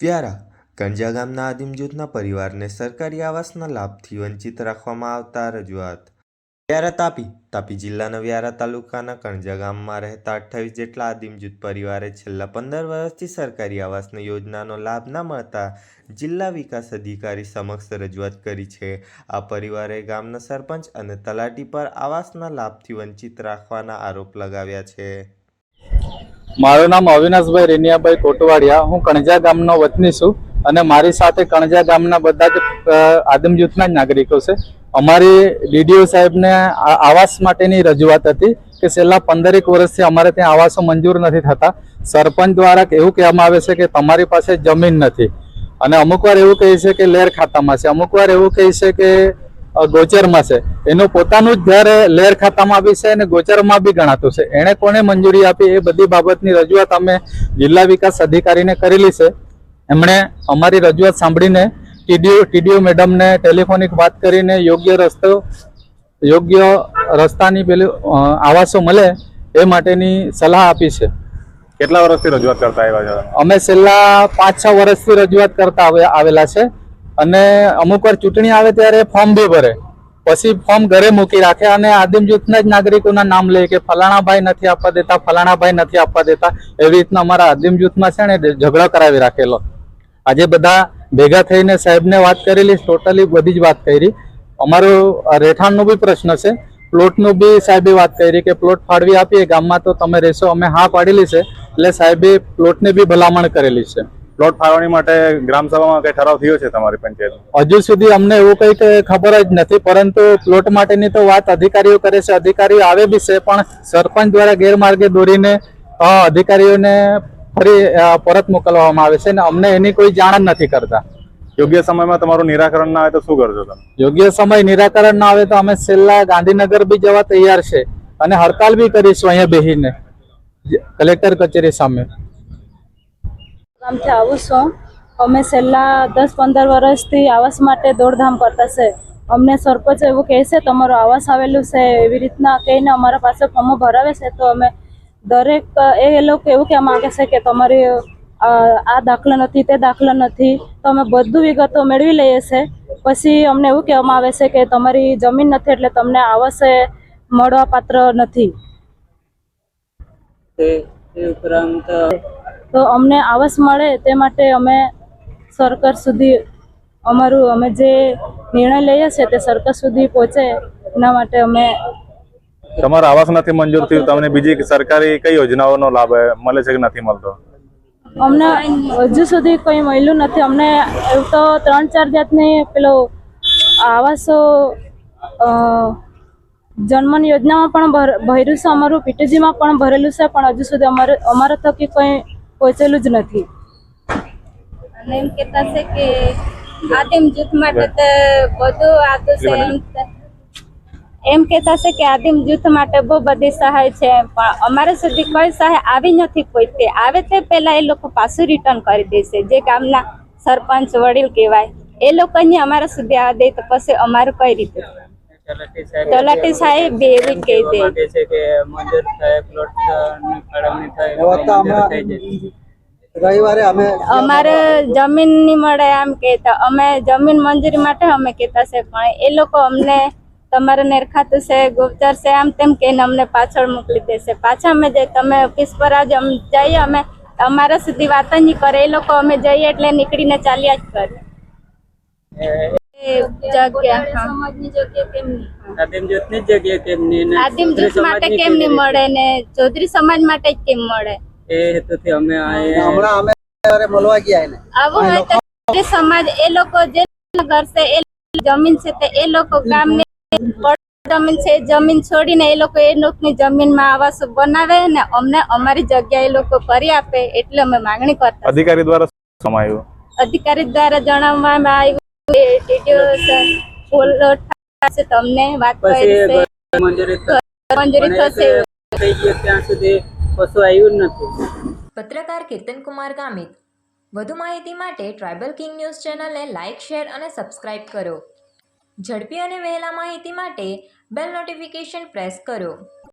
વ્યારા, ગંજા ગામના આદિમ જૂથના પરિવારને સરકારી આવાસના લાભથી વંચિત રાખવામાં આવતા રજૂઆત. વ્યારા તાપી તાપી જિલ્લાના વ્યારા તાલુકાના કણજા ગામમાં રહેતા અઠ્ઠાવીસ જેટલા આદિમ જૂથ પરિવારે છેલ્લા પંદર વર્ષથી સરકારી આવાસની યોજનાનો લાભ ન મળતા જિલ્લા વિકાસ અધિકારી સમક્ષ રજૂઆત કરી છે. આ પરિવારે ગામના સરપંચ અને તલાટી પર આવાસના લાભથી વંચિત રાખવાના આરોપ લગાવ્યા છે. મારું નામ અવિનાશભાઈ રેનિયાભાઈ કોટવાડિયા. હું કણજા ગામનો વતની છું અને મારી સાથે કણજા ગામના બધા જ આદમ જૂથના જ નાગરિકો છે. અમારી ડીડીઓ સાહેબને આવાસ માટેની રજૂઆત હતી કે છેલ્લા પંદરેક વર્ષથી અમારે ત્યાં આવાસો મંજૂર નથી થતા. સરપંચ દ્વારા એવું કહેવામાં આવે છે કે તમારી પાસે જમીન નથી. અને અમુક વાર એવું કહે છે કે લેર ખાતામાં છે. અમુક વાર એવું કહે છે કે ગોચરમાં છે. એનું પોતાનું જ ઘર લેર ખાતામાં બી છે અને ગોચરમાં બી ગણાતું છે. એણે કોને મંજૂરી આપી એ બધી બાબતની રજૂઆત અમે જિલ્લા વિકાસ અધિકારીને કરેલી છે. એમણે અમારી રજૂઆત સાંભળીને ટીડીઓ ટીડીઓ મેડમને ટેલિફોનિક વાત કરીને યોગ્ય રસ્તો યોગ્ય રસ્તાની પેલું આવાસો મળે એ માટેની સલાહ આપી છે. કેટલા વર્ષથી રજૂઆત કરતા આવ્યા છે? અમે છેલ્લા પાંચ છ વર્ષથી રજૂઆત કરતા આવે- આવેલા છે. અને અમુક વાર ચૂંટણી આવે ત્યારે ફોર્મ બી ભરે. પછી ફોર્મ ઘરે મૂકી રાખે અને આદિમ જૂથના જ નાગરિકોના નામ લે કે ફલાણા ભાઈ નથી આપવા દેતા, ફલાણાભાઈ નથી આપવા દેતા. એવી રીતના અમારા આદિમ જૂથમાં છે ને ઝઘડો કરાવી રાખેલો. આજે બધા ભેગા થઈને સાહેબને વાત કરેલી ટોટલી બધી જ વાત કરી. અમારું રહેઠાણનો બી પ્રશ્ન છે. પ્લોટનું બી સાહેબે વાત કરી કે પ્લોટ ફાળવી આપીએ, ગામમાં તો તમે રહેશો, અમે હા પાડેલી છે. એટલે સાહેબે પ્લોટને બી ભલામણ કરેલી છે. પ્લોટ ફાળવણી માટે ગ્રામસભામાં કઈ ઠરાવ થયો છે તમારી પંચાયત હજુ સુધી અમને એવું કઈ ખબર જ નથી પરંતુ પ્લોટ માટેની તો વાત અધિકારીઓ કરે છે. અધિકારીઓ આવે બી છે પણ સરપંચ દ્વારા ગેરમાર્ગે દોરીને અધિકારીઓને ફરી પરત મોકલવામાં આવે છે અને અમને એની કોઈ જાણ જ નથી કરતા. યોગ્ય સમયમાં તમારું નિરાકરણ ના આવે તો શું કરજો તમે? યોગ્ય સમય નિરાકરણ ના આવે તો અમે છેલ્લા ગાંધીનગર બી જવા તૈયાર છે અને હડતાલ બી કરીશું અહીંયા બેસીને કલેક્ટર કચેરી સામે. ગામથી આવું છું. અમે છેલ્લા દસ પંદર વર્ષથી આવાસ માટે દોડધામ કરતા છે. અમને સરપંચ એવું કહે છે, તમારું આવાસ આવેલું છે, એવી રીતના કહીને અમારા પાસે ફોર્મો ભરાવે છે. તો અમે દરેક એ લોકો એવું કહેવા માગે છે કે, તમારી આ દાખલા નથી, તે દાખલા નથી. તો અમે બધું વિગતો મેળવી લઈએ છે. પછી અમને એવું કહેવામાં આવે છે કે, તમારી જમીન નથી, એટલે તમને આવાસ મળવા પાત્ર નથી. તો અમને આવાસ મળે તે માટે અમે સરકાર સુધી અમારું અમે જે નિર્ણય લઈએ છીએ તે સરકાર સુધી પહોંચે એના માટે અમે તમારા આવાસ નથી મંજૂર થયું તમને બીજી સરકારી કઈ યોજનાઓનો લાભ મળે છે કે નથી મળતો? અમને હજુ સુધી કંઈ મળ્યું નથી. અમને એવું તો ત્રણ ચાર જાતની પેલો આવાસો જન્મન યોજનામાં પણ ભર- ભર્યું છે અમારું પીટીજીમાં પણ ભરેલું છે પણ હજુ સુધી અમારે અમારા થકી કંઈ પહોંચેલું જ નથી. અને એમ કહેતા છે કે આદિમ જૂથ માટે તો બધું આદું છે એમ એમ કહેતા છે કે આદિમ જૂથ માટે બહુ બધી સહાય છે પણ અમારે સુધી કોઈ સહાય આવી નથી પહોંચતી આવે તે પહેલાં એ લોકો પાછું રિટર્ન કરી દેશે. જે ગામના સરપંચ વડીલ કહેવાય એ લોકો અહીંયા અમારા સુધી આવવા દે તો પછી અમારું કઈ રીતે? તલાટી સાહેબ બે સાહેબ જ કહી દે છે કે મંજૂર થાય પ્લોટની ફાળવણી થાય રવિવારે અમે અમારે જમીનની મળે આમ કહેતા. અમે જમીન મંજૂરી માટે અમે કહેતા છે પણ એ લોકો અમને તમારે નેરખાતું છે ગોપચાર છે આમ તેમ કહીને અમને પાછળ મોકલી દેશે પાછા અમે જઈએ તમે ઓફિસ પર આજે અમે જઈએ અમે અમારા સુધી વાત જ નહીં કરે. એ લોકો અમે જઈએ એટલે નીકળીને ચાલ્યા જ કરે. એ જગ્યા હા. આદિમ જૂથની જગ્યા કેમ નહીં ને આદિમ જૂથ માટે સમાજની મળે ને ચૌધરી સમાજ માટે જ કેમ મળે? એ હેતુથી અમે આ હમણાં અમે રવિવારે મળવા ગયા એને. આવું હોય તો ચૌધરી સમાજ એ લોકો જે ઘર છે એ જમીન છે તે એ લોકો ગામને જમીન છે એ જમીન છોડીને એ લોકો એ લોકોની જમીનમાં આવાસ બનાવે ને અમને અમારી જગ્યા એ લોકો કરી આપે એટલે અમે માંગણી કરતા. અધિકારી દ્વારા સમાયું અધિકારી દ્વારા જણાવવામાં આવ્યું કે કીર્તન કુમાર પત્રકાર ગામિત. વધુ માહિતી માટે ટ્રાઇબલ કિંગ ન્યૂઝ ચેનલને લાઇક શેર અને સબસ્ક્રાઇબ કરો. ઝડપી અને વહેલા માહિતી માટે બેલ નોટિફિકેશન પ્રેસ કરો.